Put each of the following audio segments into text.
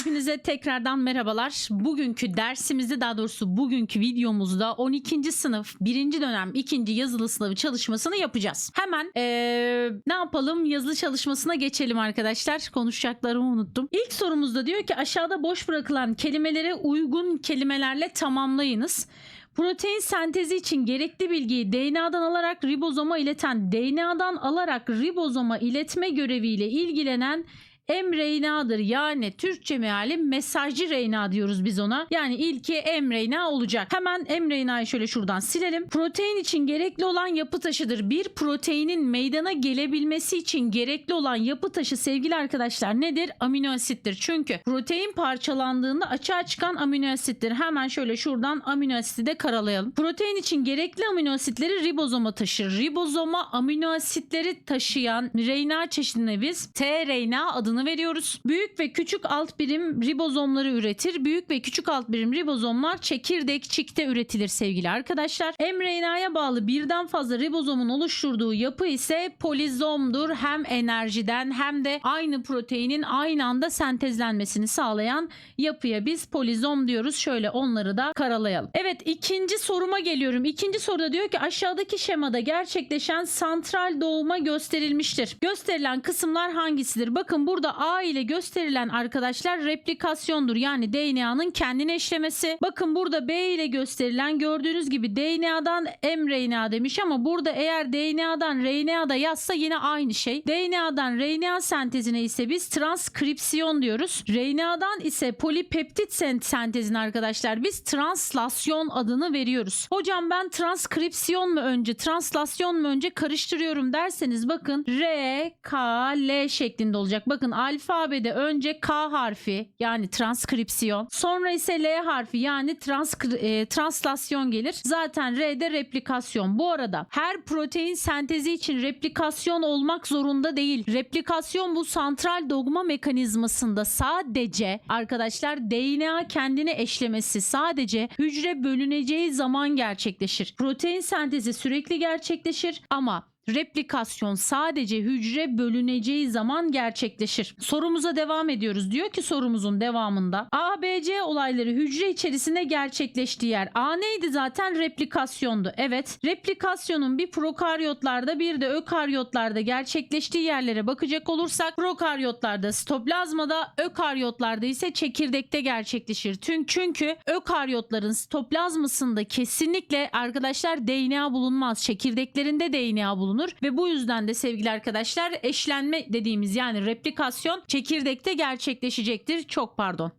Hepinize tekrardan merhabalar. Bugünkü dersimizde daha doğrusu bugünkü videomuzda 12. sınıf 1. dönem 2. yazılı sınavı çalışmasını yapacağız. Hemen eee, ne yapalım yazılı çalışmasına geçelim arkadaşlar. Konuşacaklarımı unuttum. İlk sorumuzda diyor ki aşağıda boş bırakılan kelimelere uygun kelimelerle tamamlayınız. Protein sentezi için gerekli bilgiyi DNA'dan alarak ribozoma ileten, DNA'dan alarak ribozoma iletme göreviyle ilgilenen mRNA'dır. Yani Türkçe meali mesajcı RNA diyoruz biz ona. Yani ilki mRNA olacak. Hemen mRNA'yı şöyle şuradan silelim. Protein için gerekli olan yapı taşıdır. Bir proteinin meydana gelebilmesi için gerekli olan yapı taşı sevgili arkadaşlar nedir? Amino asittir. Çünkü protein parçalandığında açığa çıkan amino asittir. Hemen şöyle şuradan amino asiti de karalayalım. Protein için gerekli amino asitleri ribozoma taşır. Ribozoma amino asitleri taşıyan RNA çeşidine biz tRNA adını veriyoruz. Büyük ve küçük alt birim ribozomları üretir. Büyük ve küçük alt birim ribozomlar çekirdekçikte üretilir sevgili arkadaşlar. mRNA'ya bağlı birden fazla ribozomun oluşturduğu yapı ise polizomdur. Hem enerjiden hem de aynı proteinin aynı anda sentezlenmesini sağlayan yapıya biz polizom diyoruz. Şöyle onları da karalayalım. Evet ikinci soruma geliyorum. İkinci soruda diyor ki aşağıdaki şemada gerçekleşen santral doğuma gösterilmiştir. Gösterilen kısımlar hangisidir? Bakın burada A ile gösterilen arkadaşlar replikasyondur. Yani DNA'nın kendini eşlemesi. Bakın burada B ile gösterilen gördüğünüz gibi DNA'dan mRNA demiş ama burada eğer DNA'dan RNA da yazsa yine aynı şey. DNA'dan RNA sentezine ise biz transkripsiyon diyoruz. RNA'dan ise polipeptit sen- sentezine arkadaşlar biz translasyon adını veriyoruz. Hocam ben transkripsiyon mu önce, translasyon mu önce karıştırıyorum derseniz bakın R, K, L şeklinde olacak. Bakın alfabede önce K harfi yani transkripsiyon, sonra ise L harfi yani transkri- e, translasyon gelir. Zaten R'de replikasyon. Bu arada her protein sentezi için replikasyon olmak zorunda değil. Replikasyon bu santral dogma mekanizmasında sadece arkadaşlar DNA kendini eşlemesi sadece hücre bölüneceği zaman gerçekleşir. Protein sentezi sürekli gerçekleşir ama replikasyon sadece hücre bölüneceği zaman gerçekleşir. Sorumuza devam ediyoruz. Diyor ki sorumuzun devamında A, B, C olayları hücre içerisinde gerçekleştiği yer. A neydi zaten? Replikasyondu. Evet. Replikasyonun bir prokaryotlarda bir de ökaryotlarda gerçekleştiği yerlere bakacak olursak prokaryotlarda sitoplazmada ökaryotlarda ise çekirdekte gerçekleşir. Çünkü ökaryotların sitoplazmasında kesinlikle arkadaşlar DNA bulunmaz. Çekirdeklerinde DNA bulunur ve bu yüzden de sevgili arkadaşlar eşlenme dediğimiz yani replikasyon çekirdekte gerçekleşecektir. Çok pardon.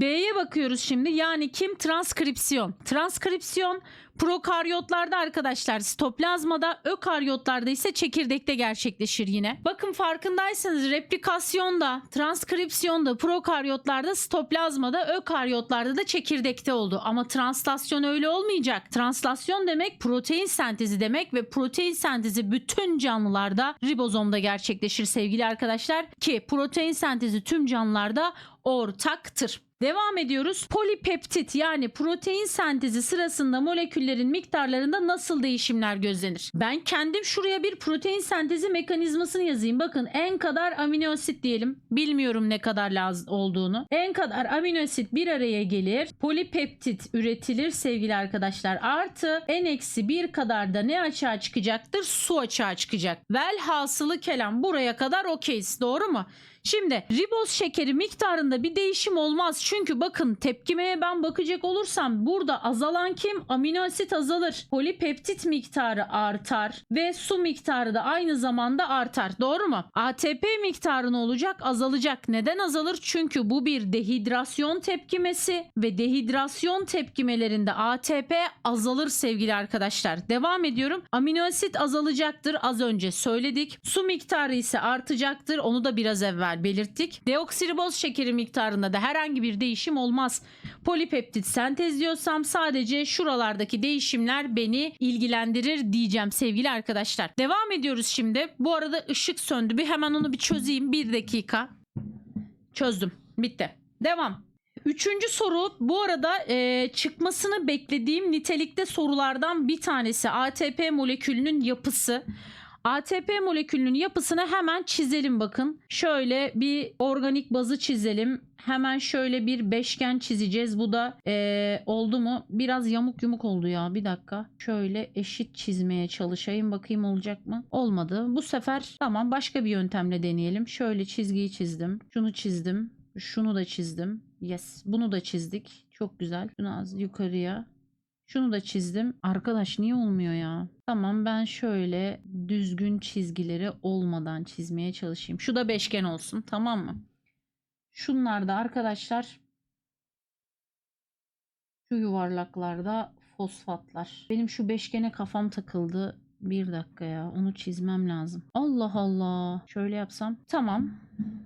B'ye bakıyoruz şimdi. Yani kim? Transkripsiyon. Transkripsiyon prokaryotlarda arkadaşlar sitoplazmada, ökaryotlarda ise çekirdekte gerçekleşir yine. Bakın farkındaysanız replikasyonda, transkripsiyonda, prokaryotlarda, sitoplazmada, ökaryotlarda da çekirdekte oldu. Ama translasyon öyle olmayacak. Translasyon demek protein sentezi demek ve protein sentezi bütün canlılarda ribozomda gerçekleşir sevgili arkadaşlar. Ki protein sentezi tüm canlılarda ortaktır. Devam ediyoruz. Polipeptit yani protein sentezi sırasında moleküllerin miktarlarında nasıl değişimler gözlenir? Ben kendim şuraya bir protein sentezi mekanizmasını yazayım. Bakın en kadar amino asit diyelim. Bilmiyorum ne kadar lazım olduğunu. En kadar amino asit bir araya gelir. Polipeptit üretilir sevgili arkadaşlar. Artı en eksi bir kadar da ne açığa çıkacaktır? Su açığa çıkacak. Velhasılı kelam buraya kadar okeyiz. Doğru mu? Şimdi riboz şekeri miktarında bir değişim olmaz. Çünkü bakın tepkimeye ben bakacak olursam burada azalan kim? Amino asit azalır. Polipeptit miktarı artar ve su miktarı da aynı zamanda artar. Doğru mu? ATP miktarı ne olacak? Azalacak. Neden azalır? Çünkü bu bir dehidrasyon tepkimesi ve dehidrasyon tepkimelerinde ATP azalır sevgili arkadaşlar. Devam ediyorum. Amino asit azalacaktır az önce söyledik. Su miktarı ise artacaktır. Onu da biraz evvel belirttik. Deoksiriboz şekeri miktarında da herhangi bir değişim olmaz. Polipeptit sentezliyorsam sadece şuralardaki değişimler beni ilgilendirir diyeceğim sevgili arkadaşlar. Devam ediyoruz şimdi. Bu arada ışık söndü. Bir hemen onu bir çözeyim. Bir dakika. Çözdüm. Bitti. Devam. Üçüncü soru bu arada e, çıkmasını beklediğim nitelikte sorulardan bir tanesi ATP molekülünün yapısı. ATP molekülünün yapısını hemen çizelim bakın. Şöyle bir organik bazı çizelim. Hemen şöyle bir beşgen çizeceğiz. Bu da eee, oldu mu? Biraz yamuk yumuk oldu ya. Bir dakika. Şöyle eşit çizmeye çalışayım. Bakayım olacak mı? Olmadı. Bu sefer tamam başka bir yöntemle deneyelim. Şöyle çizgiyi çizdim. Şunu çizdim. Şunu da çizdim. Yes. Bunu da çizdik. Çok güzel. Şunu az yukarıya. Şunu da çizdim. Arkadaş niye olmuyor ya? Tamam ben şöyle düzgün çizgileri olmadan çizmeye çalışayım. Şu da beşgen olsun tamam mı? Şunlar da arkadaşlar şu yuvarlaklarda fosfatlar. Benim şu beşgene kafam takıldı. Bir dakika ya onu çizmem lazım. Allah Allah. Şöyle yapsam. Tamam.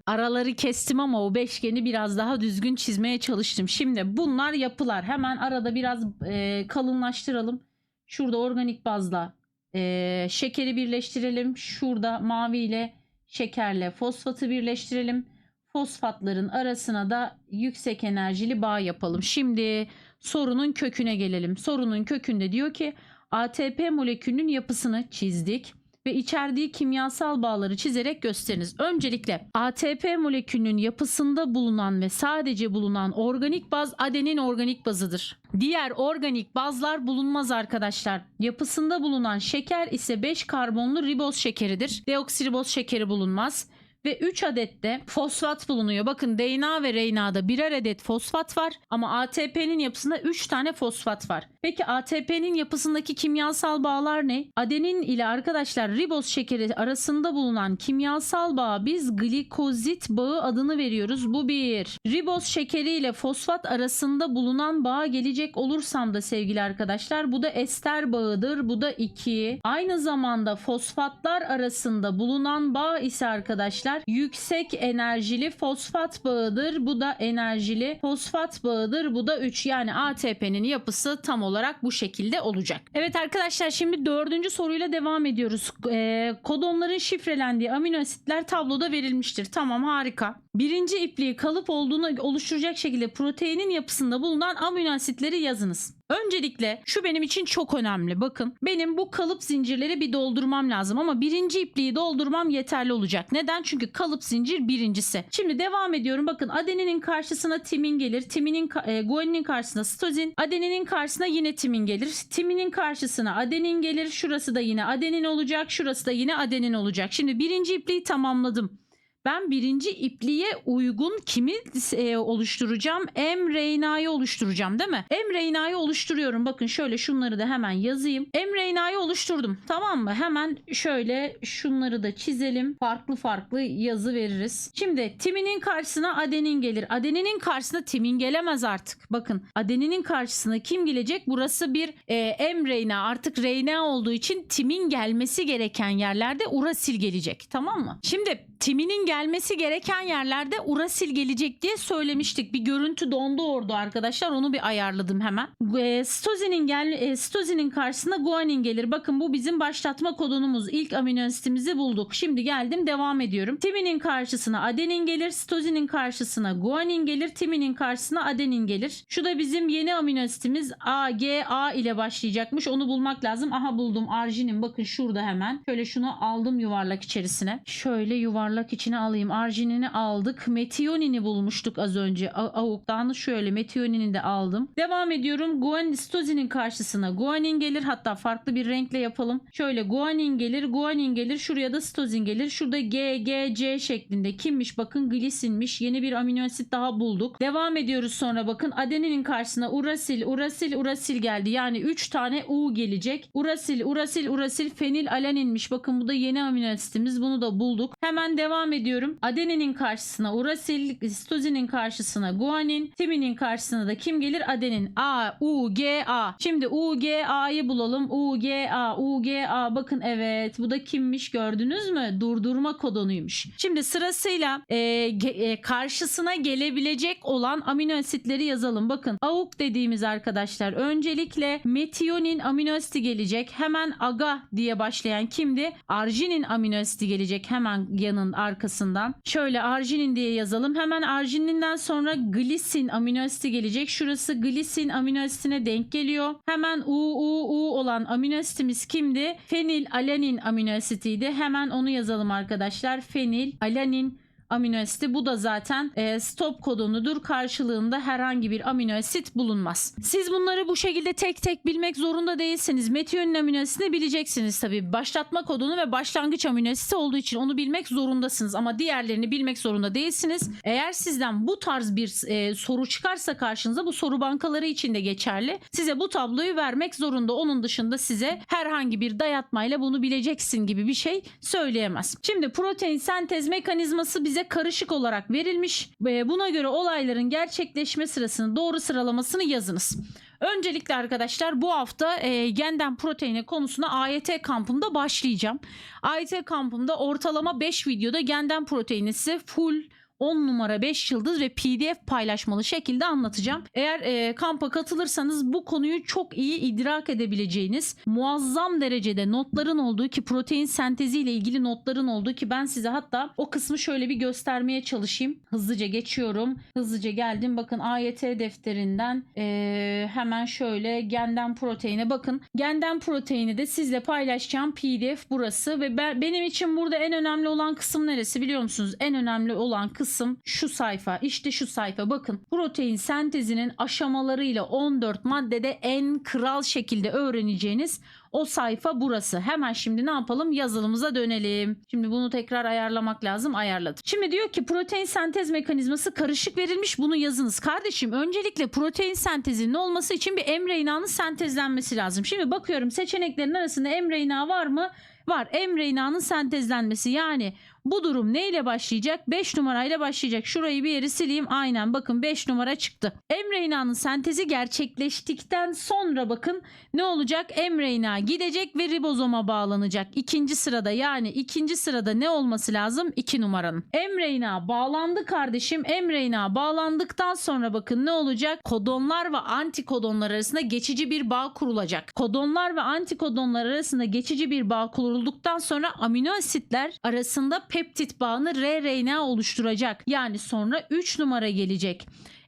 Araları kestim ama o beşgeni biraz daha düzgün çizmeye çalıştım. Şimdi bunlar yapılar. Hemen arada biraz e, kalınlaştıralım. Şurada organik bazla e, şekeri birleştirelim. Şurada mavi ile şekerle fosfatı birleştirelim. Fosfatların arasına da yüksek enerjili bağ yapalım. Şimdi sorunun köküne gelelim. Sorunun kökünde diyor ki ATP molekülünün yapısını çizdik ve içerdiği kimyasal bağları çizerek gösteriniz. Öncelikle ATP molekülünün yapısında bulunan ve sadece bulunan organik baz adenin organik bazıdır. Diğer organik bazlar bulunmaz arkadaşlar. Yapısında bulunan şeker ise 5 karbonlu riboz şekeridir. Deoksiriboz şekeri bulunmaz. Ve 3 adet de fosfat bulunuyor. Bakın DNA ve RNA'da birer adet fosfat var ama ATP'nin yapısında 3 tane fosfat var. Peki ATP'nin yapısındaki kimyasal bağlar ne? Adenin ile arkadaşlar riboz şekeri arasında bulunan kimyasal bağa biz glikozit bağı adını veriyoruz. Bu bir. Riboz şekeri ile fosfat arasında bulunan bağa gelecek olursam da sevgili arkadaşlar bu da ester bağıdır. Bu da 2. Aynı zamanda fosfatlar arasında bulunan bağ ise arkadaşlar yüksek enerjili fosfat bağıdır. Bu da enerjili fosfat bağıdır. Bu da 3. Yani ATP'nin yapısı tam olarak bu şekilde olacak. Evet arkadaşlar şimdi dördüncü soruyla devam ediyoruz. Ee, kodonların şifrelendiği amino asitler tabloda verilmiştir. Tamam harika. Birinci ipliği kalıp olduğunu oluşturacak şekilde proteinin yapısında bulunan amino asitleri yazınız. Öncelikle şu benim için çok önemli. Bakın benim bu kalıp zincirleri bir doldurmam lazım ama birinci ipliği doldurmam yeterli olacak. Neden? Çünkü kalıp zincir birincisi. Şimdi devam ediyorum. Bakın adeninin karşısına timin gelir. Timinin e, guaninin karşısına sitozin. Adeninin karşısına yine timin gelir. Timinin karşısına adenin gelir. Şurası da yine adenin olacak. Şurası da yine adenin olacak. Şimdi birinci ipliği tamamladım. Ben birinci ipliğe uygun kimi e, oluşturacağım? mRNA'yı oluşturacağım değil mi? mRNA'yı oluşturuyorum. Bakın şöyle şunları da hemen yazayım. mRNA'yı oluşturdum. Tamam mı? Hemen şöyle şunları da çizelim. Farklı farklı yazı veririz. Şimdi timinin karşısına adenin gelir. Adeninin karşısına timin gelemez artık. Bakın adeninin karşısına kim gelecek? Burası bir e, mRNA. Artık RNA olduğu için timin gelmesi gereken yerlerde urasil gelecek. Tamam mı? Şimdi timinin gelmesi gereken yerlerde urasil gelecek diye söylemiştik. Bir görüntü dondu orada arkadaşlar. Onu bir ayarladım hemen. E, stozinin gel e, stozinin karşısına guanin gelir. Bakın bu bizim başlatma kodonumuz. İlk amino asitimizi bulduk. Şimdi geldim devam ediyorum. Timinin karşısına adenin gelir. Stozinin karşısına guanin gelir. Timinin karşısına adenin gelir. Şu da bizim yeni amino asitimiz A, G, A ile başlayacakmış. Onu bulmak lazım. Aha buldum. Arginin bakın şurada hemen. Şöyle şunu aldım yuvarlak içerisine. Şöyle yuvarlak içine alayım. Arginini aldık. Metionini bulmuştuk az önce. Avuktan şöyle metionini de aldım. Devam ediyorum. Guanin stozinin karşısına guanin gelir. Hatta farklı bir renkle yapalım. Şöyle guanin gelir. Guanin gelir. Şuraya da stozin gelir. Şurada G, G, C şeklinde. Kimmiş? Bakın glisinmiş. Yeni bir amino asit daha bulduk. Devam ediyoruz sonra bakın adeninin karşısına urasil, urasil, urasil geldi. Yani 3 tane U gelecek. Urasil, urasil, urasil, fenil alaninmiş. Bakın bu da yeni amino asitimiz. Bunu da bulduk. Hemen devam ediyorum. Adeninin karşısına urasil, stozinin karşısına guanin, timinin karşısına da kim gelir? Adenin. A, U, G, A. Şimdi U, G, A'yı bulalım. U, G, A, U, G, A. Bakın evet bu da kimmiş gördünüz mü? Durdurma kodonuymuş. Şimdi sırasıyla e, e, karşısına gelebilecek olan amino asitleri yazalım. Bakın AUK dediğimiz arkadaşlar öncelikle metionin amino asiti gelecek. Hemen AGA diye başlayan kimdi? Arginin amino asiti gelecek hemen yanın arkasında sırasından. Şöyle arginin diye yazalım. Hemen argininden sonra glisin amino gelecek. Şurası glisin amino denk geliyor. Hemen U U U olan amino kimdi? Fenil alanin amino. Hemen onu yazalım arkadaşlar. Fenil alanin amino asiti. Bu da zaten e, stop kodonudur. Karşılığında herhangi bir amino asit bulunmaz. Siz bunları bu şekilde tek tek bilmek zorunda değilsiniz. Metiyonin amino asitini bileceksiniz tabii. Başlatma kodunu ve başlangıç amino asiti olduğu için onu bilmek zorundasınız. Ama diğerlerini bilmek zorunda değilsiniz. Eğer sizden bu tarz bir e, soru çıkarsa karşınıza bu soru bankaları için de geçerli. Size bu tabloyu vermek zorunda. Onun dışında size herhangi bir dayatmayla bunu bileceksin gibi bir şey söyleyemez. Şimdi protein sentez mekanizması bize karışık olarak verilmiş. Ve buna göre olayların gerçekleşme sırasını doğru sıralamasını yazınız. Öncelikle arkadaşlar bu hafta e, genden proteine konusuna AYT kampımda başlayacağım. AYT kampımda ortalama 5 videoda genden proteini size full 10 numara 5 yıldız ve PDF paylaşmalı şekilde anlatacağım. Eğer e, kampa katılırsanız bu konuyu çok iyi idrak edebileceğiniz muazzam derecede notların olduğu ki protein senteziyle ilgili notların olduğu ki ben size hatta o kısmı şöyle bir göstermeye çalışayım. Hızlıca geçiyorum. Hızlıca geldim. Bakın AYT defterinden e, hemen şöyle genden proteine bakın. Genden proteini de sizle paylaşacağım PDF burası ve ben, benim için burada en önemli olan kısım neresi biliyor musunuz? En önemli olan kısım şu sayfa. İşte şu sayfa. Bakın protein sentezinin aşamalarıyla 14 maddede en kral şekilde öğreneceğiniz o sayfa burası. Hemen şimdi ne yapalım? Yazılımıza dönelim. Şimdi bunu tekrar ayarlamak lazım. Ayarladım. Şimdi diyor ki protein sentez mekanizması karışık verilmiş. Bunu yazınız. Kardeşim öncelikle protein sentezinin olması için bir emreinanın sentezlenmesi lazım. Şimdi bakıyorum seçeneklerin arasında emreina var mı? Var. Emreinanın sentezlenmesi. Yani bu durum neyle başlayacak? 5 numarayla başlayacak. Şurayı bir yeri sileyim. Aynen bakın 5 numara çıktı. Emreina'nın sentezi gerçekleştikten sonra bakın ne olacak? Emreina gidecek ve ribozoma bağlanacak. İkinci sırada yani ikinci sırada ne olması lazım? 2 numaranın. Emreina bağlandı kardeşim. Emreina bağlandıktan sonra bakın ne olacak? Kodonlar ve antikodonlar arasında geçici bir bağ kurulacak. Kodonlar ve antikodonlar arasında geçici bir bağ kurulduktan sonra amino asitler arasında peptit bağını R-RNA oluşturacak. Yani sonra 3 numara gelecek.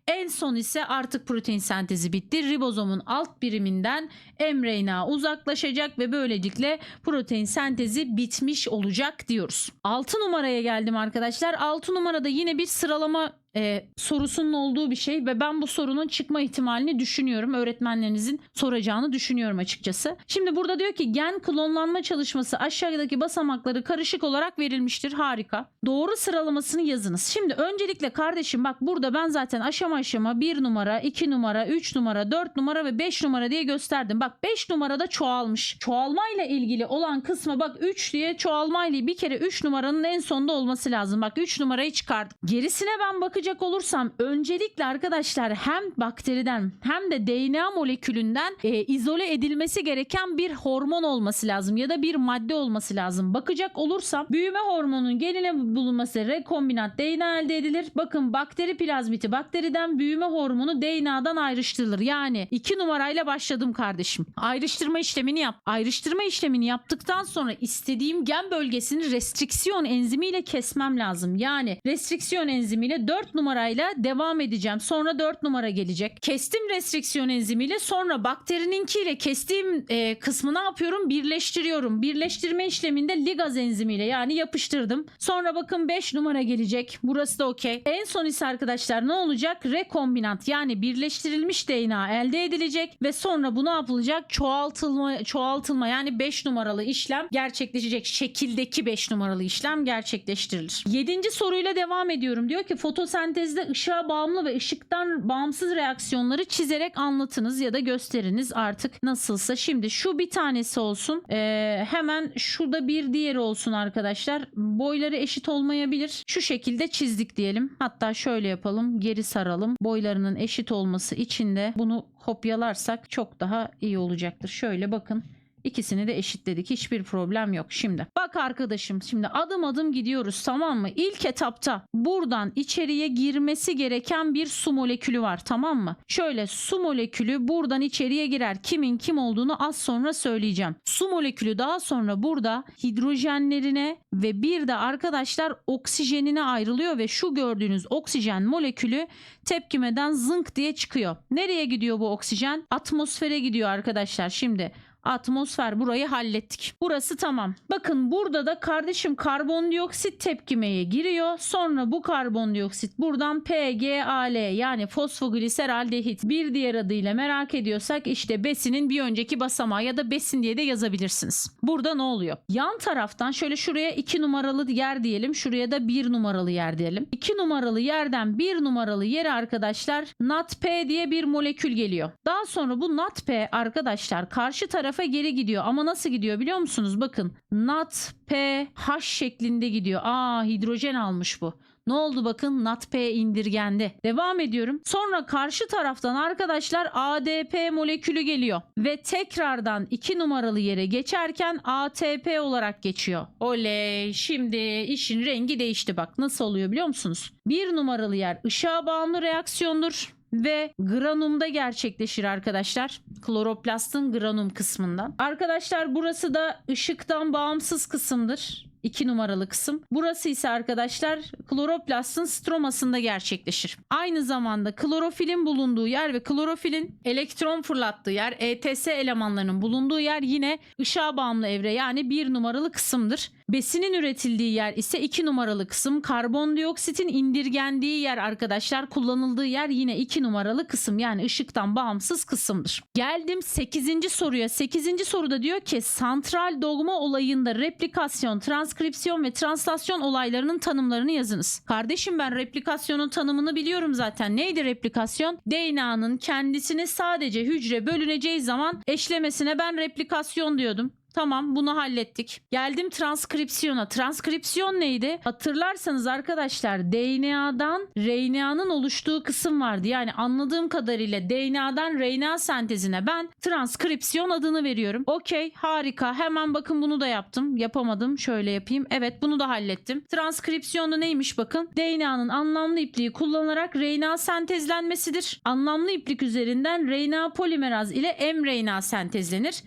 En son ise artık protein sentezi bitti. Ribozomun alt biriminden mRNA uzaklaşacak ve böylelikle protein sentezi bitmiş olacak diyoruz. 6 numaraya geldim arkadaşlar. 6 numarada yine bir sıralama e, sorusunun olduğu bir şey ve ben bu sorunun çıkma ihtimalini düşünüyorum. Öğretmenlerinizin soracağını düşünüyorum açıkçası. Şimdi burada diyor ki gen klonlanma çalışması aşağıdaki basamakları karışık olarak verilmiştir. Harika. Doğru sıralamasını yazınız. Şimdi öncelikle kardeşim bak burada ben zaten aşama aşama 1 numara, 2 numara, 3 numara, 4 numara ve 5 numara diye gösterdim. Bak 5 numarada çoğalmış. Çoğalmayla ilgili olan kısma bak 3 diye çoğalmayla bir kere 3 numaranın en sonda olması lazım. Bak 3 numarayı çıkardım. Gerisine ben bakacağım bakacak olursam öncelikle arkadaşlar hem bakteriden hem de DNA molekülünden e, izole edilmesi gereken bir hormon olması lazım ya da bir madde olması lazım. Bakacak olursam büyüme hormonunun geline bulunması rekombinant DNA elde edilir. Bakın bakteri plazmiti bakteriden büyüme hormonu DNA'dan ayrıştırılır. Yani iki numarayla başladım kardeşim. Ayrıştırma işlemini yap. Ayrıştırma işlemini yaptıktan sonra istediğim gen bölgesini restriksiyon enzimiyle kesmem lazım. Yani restriksiyon enzimiyle 4 numarayla devam edeceğim. Sonra 4 numara gelecek. Kestim restriksiyon enzimiyle sonra bakterininkiyle kestiğim e, kısmı ne yapıyorum? Birleştiriyorum. Birleştirme işleminde ligaz enzimiyle yani yapıştırdım. Sonra bakın 5 numara gelecek. Burası da okey. En son ise arkadaşlar ne olacak? Rekombinant yani birleştirilmiş DNA elde edilecek ve sonra bu ne yapılacak? Çoğaltılma çoğaltılma yani 5 numaralı işlem gerçekleşecek. Şekildeki 5 numaralı işlem gerçekleştirilir. 7. soruyla devam ediyorum. Diyor ki fotosentezde ışığa bağımlı ve ışıktan bağımsız reaksiyonları çizerek anlatınız ya da gösteriniz artık nasılsa. Şimdi şu bir tanesi olsun. Ee, hemen şurada bir diğeri olsun arkadaşlar. Boyları eşit olmayabilir. Şu şekilde çizdik diyelim. Hatta şöyle yapalım. Geri saralım. Boylarının eşit olması için de bunu kopyalarsak çok daha iyi olacaktır. Şöyle bakın İkisini de eşitledik. Hiçbir problem yok. Şimdi bak arkadaşım şimdi adım adım gidiyoruz tamam mı? İlk etapta buradan içeriye girmesi gereken bir su molekülü var tamam mı? Şöyle su molekülü buradan içeriye girer. Kimin kim olduğunu az sonra söyleyeceğim. Su molekülü daha sonra burada hidrojenlerine ve bir de arkadaşlar oksijenine ayrılıyor ve şu gördüğünüz oksijen molekülü tepkimeden zınk diye çıkıyor. Nereye gidiyor bu oksijen? Atmosfere gidiyor arkadaşlar. Şimdi atmosfer burayı hallettik. Burası tamam. Bakın burada da kardeşim karbondioksit tepkimeye giriyor. Sonra bu karbondioksit buradan PGAL yani fosfogliseraldehit bir diğer adıyla merak ediyorsak işte besinin bir önceki basamağı ya da besin diye de yazabilirsiniz. Burada ne oluyor? Yan taraftan şöyle şuraya 2 numaralı yer diyelim. Şuraya da 1 numaralı yer diyelim. 2 numaralı yerden 1 numaralı yere arkadaşlar NADP diye bir molekül geliyor. Daha sonra bu NADP arkadaşlar karşı tarafa geri gidiyor. Ama nasıl gidiyor biliyor musunuz? Bakın NADP H şeklinde gidiyor. Aa hidrojen almış bu. Ne oldu bakın NADP indirgendi. Devam ediyorum. Sonra karşı taraftan arkadaşlar ADP molekülü geliyor. Ve tekrardan 2 numaralı yere geçerken ATP olarak geçiyor. Oley şimdi işin rengi değişti bak. Nasıl oluyor biliyor musunuz? 1 numaralı yer ışığa bağımlı reaksiyondur ve granumda gerçekleşir arkadaşlar. Kloroplastın granum kısmından. Arkadaşlar burası da ışıktan bağımsız kısımdır. 2 numaralı kısım. Burası ise arkadaşlar kloroplastın stromasında gerçekleşir. Aynı zamanda klorofilin bulunduğu yer ve klorofilin elektron fırlattığı yer, ETS elemanlarının bulunduğu yer yine ışığa bağımlı evre yani 1 numaralı kısımdır. Besinin üretildiği yer ise 2 numaralı kısım. Karbondioksitin indirgendiği yer arkadaşlar kullanıldığı yer yine 2 numaralı kısım yani ışıktan bağımsız kısımdır. Geldim 8. soruya. 8. soruda diyor ki santral dogma olayında replikasyon, transkripsiyon ve translasyon olaylarının tanımlarını yazınız. Kardeşim ben replikasyonun tanımını biliyorum zaten. Neydi replikasyon? DNA'nın kendisini sadece hücre bölüneceği zaman eşlemesine ben replikasyon diyordum. Tamam bunu hallettik. Geldim transkripsiyona. Transkripsiyon neydi? Hatırlarsanız arkadaşlar DNA'dan RNA'nın oluştuğu kısım vardı. Yani anladığım kadarıyla DNA'dan RNA sentezine ben transkripsiyon adını veriyorum. Okey harika. Hemen bakın bunu da yaptım. Yapamadım. Şöyle yapayım. Evet bunu da hallettim. Transkripsiyonu neymiş bakın. DNA'nın anlamlı ipliği kullanılarak RNA sentezlenmesidir. Anlamlı iplik üzerinden RNA polimeraz ile mRNA sentezlenir.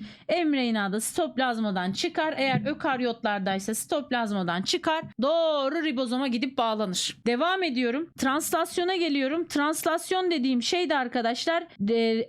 mRNA da stoplazmadan çıkar. Eğer ökaryotlardaysa stoplazmadan çıkar. Doğru ribozoma gidip bağlanır. Devam ediyorum. Translasyona geliyorum. Translasyon dediğim şey de arkadaşlar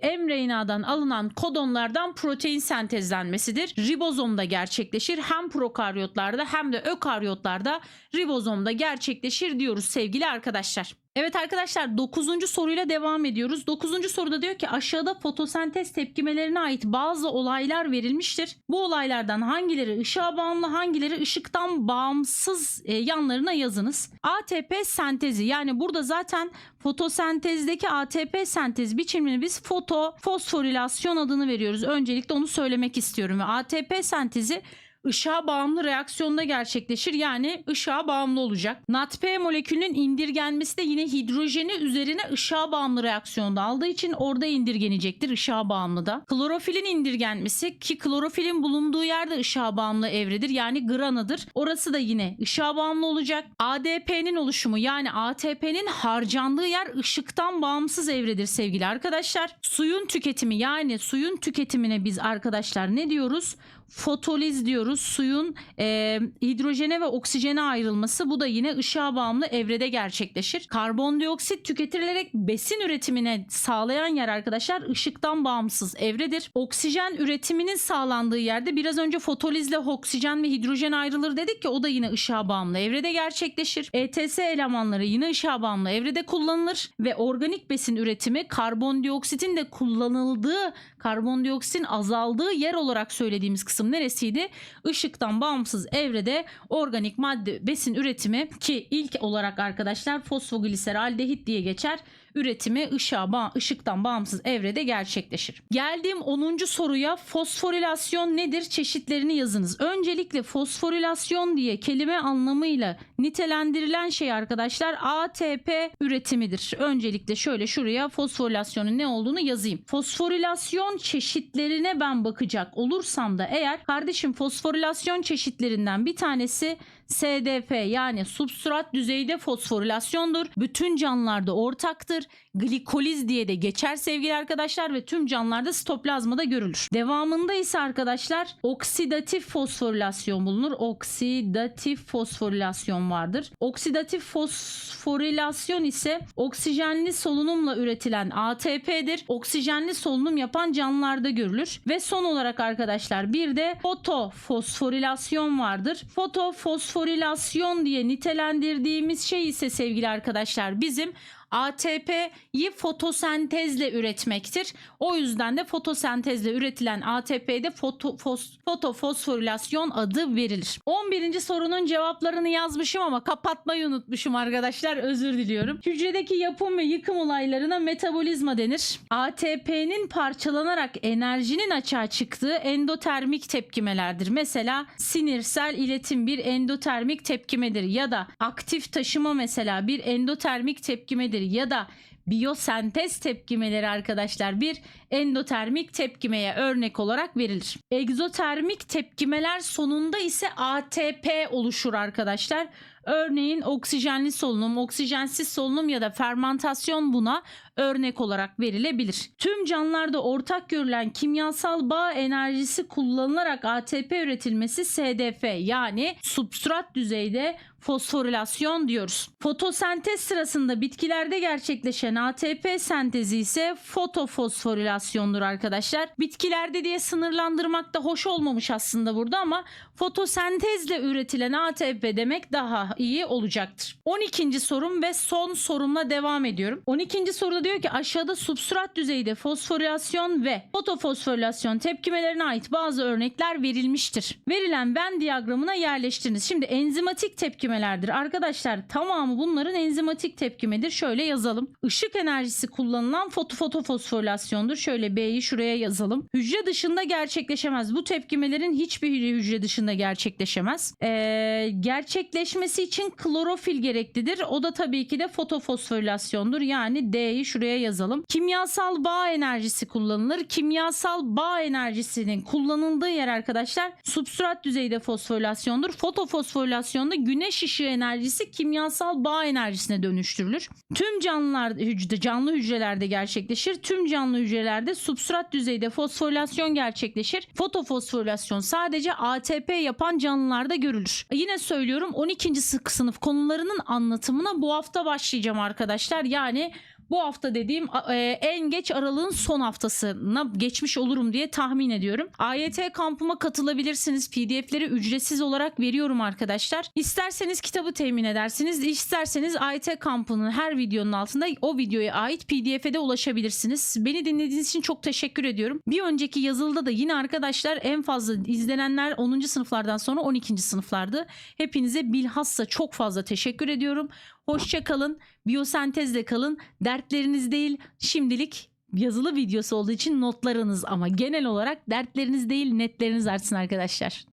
e, mRNA'dan alınan kodonlardan protein sentezlenmesidir. Ribozomda gerçekleşir. Hem prokaryotlarda hem de ökaryotlarda ribozomda gerçekleşir diyoruz sevgili arkadaşlar. Evet arkadaşlar 9. soruyla devam ediyoruz. 9. soruda diyor ki aşağıda fotosentez tepkimelerine ait bazı olaylar verilmiştir. Bu olaylardan hangileri ışığa bağımlı hangileri ışıktan bağımsız e, yanlarına yazınız. ATP sentezi yani burada zaten fotosentezdeki ATP sentez biçimini biz foto fosforilasyon adını veriyoruz. Öncelikle onu söylemek istiyorum ve ATP sentezi ışığa bağımlı reaksiyonda gerçekleşir. Yani ışığa bağımlı olacak. NADP molekülünün indirgenmesi de yine hidrojeni üzerine ışığa bağımlı reaksiyonda aldığı için orada indirgenecektir ışığa bağımlı da. Klorofilin indirgenmesi ki klorofilin bulunduğu yerde ışığa bağımlı evredir. Yani granıdır. Orası da yine ışığa bağımlı olacak. ADP'nin oluşumu yani ATP'nin harcandığı yer ışıktan bağımsız evredir sevgili arkadaşlar. Suyun tüketimi yani suyun tüketimine biz arkadaşlar ne diyoruz? Fotoliz diyoruz. Suyun e, hidrojene ve oksijene ayrılması bu da yine ışığa bağımlı evrede gerçekleşir. Karbondioksit tüketilerek besin üretimine sağlayan yer arkadaşlar ışıktan bağımsız evredir. Oksijen üretiminin sağlandığı yerde biraz önce fotolizle oksijen ve hidrojen ayrılır dedik ki o da yine ışığa bağımlı evrede gerçekleşir. ETS elemanları yine ışığa bağımlı evrede kullanılır ve organik besin üretimi karbondioksitin de kullanıldığı karbondioksitin azaldığı yer olarak söylediğimiz kısım kısım neresiydi? Işıktan bağımsız evrede organik madde besin üretimi ki ilk olarak arkadaşlar fosfogliseraldehit diye geçer üretimi ışığa bağ, ışıktan bağımsız evrede gerçekleşir. Geldiğim 10. soruya fosforilasyon nedir? Çeşitlerini yazınız. Öncelikle fosforilasyon diye kelime anlamıyla nitelendirilen şey arkadaşlar ATP üretimidir. Öncelikle şöyle şuraya fosforilasyonun ne olduğunu yazayım. Fosforilasyon çeşitlerine ben bakacak olursam da eğer kardeşim fosforilasyon çeşitlerinden bir tanesi SDF yani substrat düzeyde fosforilasyondur. Bütün canlılarda ortaktır. Glikoliz diye de geçer sevgili arkadaşlar ve tüm canlılarda sitoplazmada görülür. Devamında ise arkadaşlar oksidatif fosforilasyon bulunur. Oksidatif fosforilasyon vardır. Oksidatif fosforilasyon ise oksijenli solunumla üretilen ATP'dir. Oksijenli solunum yapan canlılarda görülür. Ve son olarak arkadaşlar bir de fotofosforilasyon vardır. Fotofosforilasyon diye nitelendirdiğimiz şey ise sevgili arkadaşlar bizim ATP'yi fotosentezle üretmektir. O yüzden de fotosentezle üretilen ATP'de foto, fos, fotofosforilasyon adı verilir. 11. sorunun cevaplarını yazmışım ama kapatmayı unutmuşum arkadaşlar. Özür diliyorum. Hücredeki yapım ve yıkım olaylarına metabolizma denir. ATP'nin parçalanarak enerjinin açığa çıktığı endotermik tepkimelerdir. Mesela sinirsel iletim bir endotermik tepkimedir ya da aktif taşıma mesela bir endotermik tepkimedir ya da biyosentez tepkimeleri arkadaşlar bir endotermik tepkimeye örnek olarak verilir. Egzotermik tepkimeler sonunda ise ATP oluşur arkadaşlar. Örneğin oksijenli solunum, oksijensiz solunum ya da fermentasyon buna örnek olarak verilebilir. Tüm canlılarda ortak görülen kimyasal bağ enerjisi kullanılarak ATP üretilmesi SDF yani substrat düzeyde fosforilasyon diyoruz. Fotosentez sırasında bitkilerde gerçekleşen ATP sentezi ise fotofosforilasyondur arkadaşlar. Bitkilerde diye sınırlandırmak da hoş olmamış aslında burada ama fotosentezle üretilen ATP demek daha iyi olacaktır. 12. sorum ve son sorumla devam ediyorum. 12. soruda diyor ki aşağıda substrat düzeyde fosforilasyon ve fotofosforilasyon tepkimelerine ait bazı örnekler verilmiştir. Verilen Venn diyagramına yerleştiriniz. Şimdi enzimatik tepkimelerdir. Arkadaşlar tamamı bunların enzimatik tepkimedir. Şöyle yazalım. Işık enerjisi kullanılan foto fotofosforilasyondur. Şöyle B'yi şuraya yazalım. Hücre dışında gerçekleşemez. Bu tepkimelerin hiçbir hücre dışında gerçekleşemez. Ee, gerçekleşmesi için klorofil gereklidir. O da tabii ki de fotofosforilasyondur. Yani D'yi şuraya yazalım. Kimyasal bağ enerjisi kullanılır. Kimyasal bağ enerjisinin kullanıldığı yer arkadaşlar substrat düzeyde fosforilasyondur. Fotofosforilasyonda güneş ışığı enerjisi kimyasal bağ enerjisine dönüştürülür. Tüm canlılar hücre, canlı hücrelerde gerçekleşir. Tüm canlı hücrelerde substrat düzeyde fosforilasyon gerçekleşir. Fotofosforilasyon sadece ATP yapan canlılarda görülür. Yine söylüyorum 12. sınıf konularının anlatımına bu hafta başlayacağım arkadaşlar. Yani bu hafta dediğim e, en geç aralığın son haftasına geçmiş olurum diye tahmin ediyorum. AYT kampıma katılabilirsiniz. PDF'leri ücretsiz olarak veriyorum arkadaşlar. İsterseniz kitabı temin edersiniz. İsterseniz AYT kampının her videonun altında o videoya ait PDF'e de ulaşabilirsiniz. Beni dinlediğiniz için çok teşekkür ediyorum. Bir önceki yazılıda da yine arkadaşlar en fazla izlenenler 10. sınıflardan sonra 12. sınıflardı. Hepinize bilhassa çok fazla teşekkür ediyorum. Hoşça kalın, biyosentezle kalın. Dertleriniz değil, şimdilik yazılı videosu olduğu için notlarınız ama genel olarak dertleriniz değil netleriniz artsın arkadaşlar.